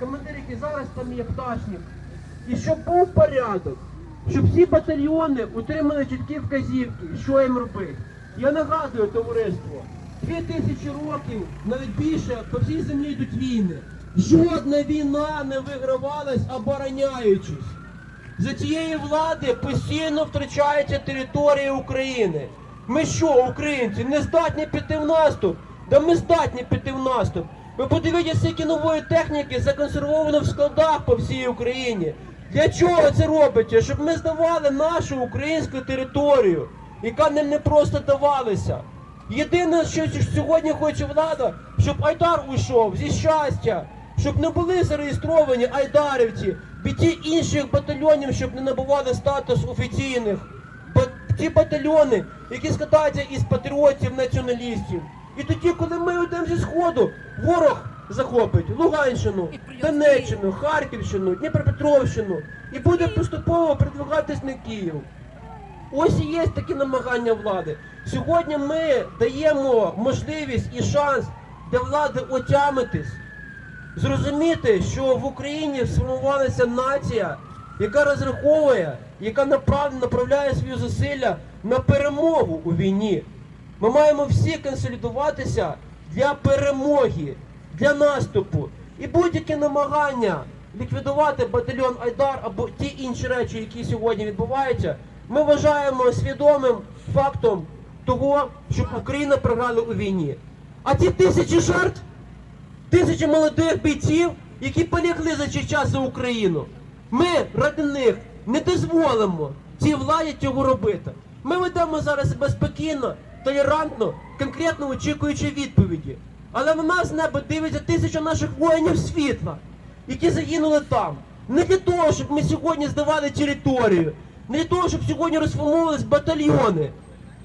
командир, який зараз там є пташник, і щоб був порядок, щоб всі батальйони отримали чіткі вказівки, що їм робити. Я нагадую, товариство, дві тисячі років, навіть більше, по всій землі йдуть війни. Жодна війна не вигравалась, обороняючись. За цієї влади постійно втрачається територія України. Ми що, українці, не здатні піти в наступ? Да ми здатні піти в наступ. Ви подивіться, скільки нової техніки законсервовано в складах по всій Україні. Для чого це робиться? Щоб ми здавали нашу українську територію, яка нам не просто давалася. Єдине, що сьогодні хоче влада, щоб Айдар уйшов зі щастя, щоб не були зареєстровані айдарівці, бійці інших батальйонів, щоб не набували статус офіційних. Ті батальйони, які складаються із патріотів, націоналістів. І тоді, коли ми йдемо зі сходу, ворог захопить Луганщину, Донеччину, Харківщину, Дніпропетровщину і буде поступово придвигатись на Київ. Ось і є такі намагання влади. Сьогодні ми даємо можливість і шанс для влади отямитись, зрозуміти, що в Україні сформувалася нація, яка розраховує, яка направ- направляє свої зусилля на перемогу у війні. Ми маємо всі консолідуватися для перемоги, для наступу. І будь-які намагання ліквідувати батальйон Айдар або ті інші речі, які сьогодні відбуваються, ми вважаємо свідомим фактом того, щоб Україна програла у війні. А ті тисячі жертв, тисячі молодих бійців, які полягли за цей час за Україну. Ми ради них не дозволимо цій владі цього робити. Ми ведемо зараз себе спокійно, толерантно, конкретно очікуючи відповіді. Але на нас з неба дивиться тисяча наших воїнів світла, які загинули там. Не для того, щоб ми сьогодні здавали територію, не для того, щоб сьогодні розформовувались батальйони.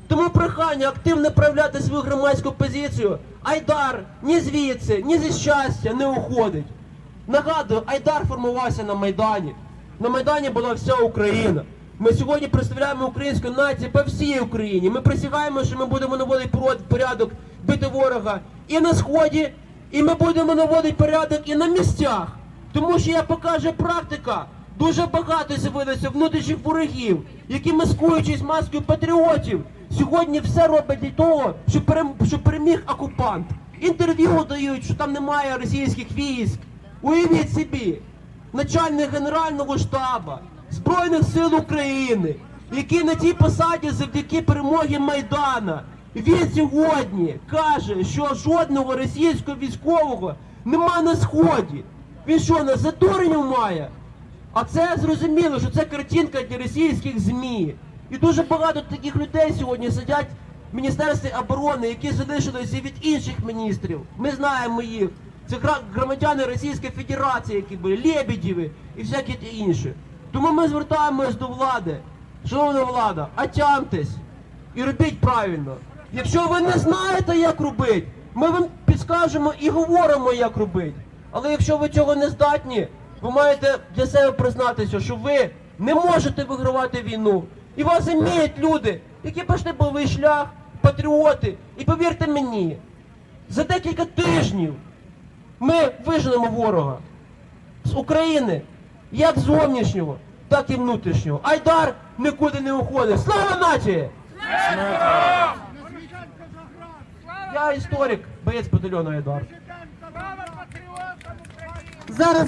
Тому прохання активно проявляти свою громадську позицію. Айдар ні звідси, ні зі щастя не уходить. Нагадую, Айдар формувався на Майдані. На Майдані була вся Україна. Ми сьогодні представляємо українську націю по всій Україні. Ми присягаємо, що ми будемо наводити порядок, бити ворога і на сході, і ми будемо наводити порядок і на місцях. Тому що, як покаже практика, дуже багато з'явилося внутрішніх ворогів, які маскуючись маскою патріотів, сьогодні все роблять для того, щоб переміг окупант. Інтерв'ю дають, що там немає російських військ. Уявіть собі, начальник Генерального штабу Збройних сил України, який на цій посаді завдяки перемогі Майдана. Він сьогодні каже, що жодного російського військового нема на сході. Він що, на задуренню має? А це зрозуміло, що це картинка для російських ЗМІ. І дуже багато таких людей сьогодні сидять в Міністерстві оборони, які залишилися від інших міністрів. Ми знаємо їх. Це громадяни Російської Федерації, які були Лебедєви і всякі інші. Тому ми звертаємось до влади. Шановна влада, отямтесь і робіть правильно. Якщо ви не знаєте, як робити, ми вам підскажемо і говоримо, як робити. Але якщо ви цього не здатні, ви маєте для себе признатися, що ви не можете вигравати війну. І вас іміють люди, які пішли бойовий шлях, патріоти. І повірте мені, за декілька тижнів ми виженемо ворога з України, як зовнішнього, так і внутрішнього. Айдар нікуди не уходить. Слава нації! Я історик, боєць батальйону Айдар. Зараз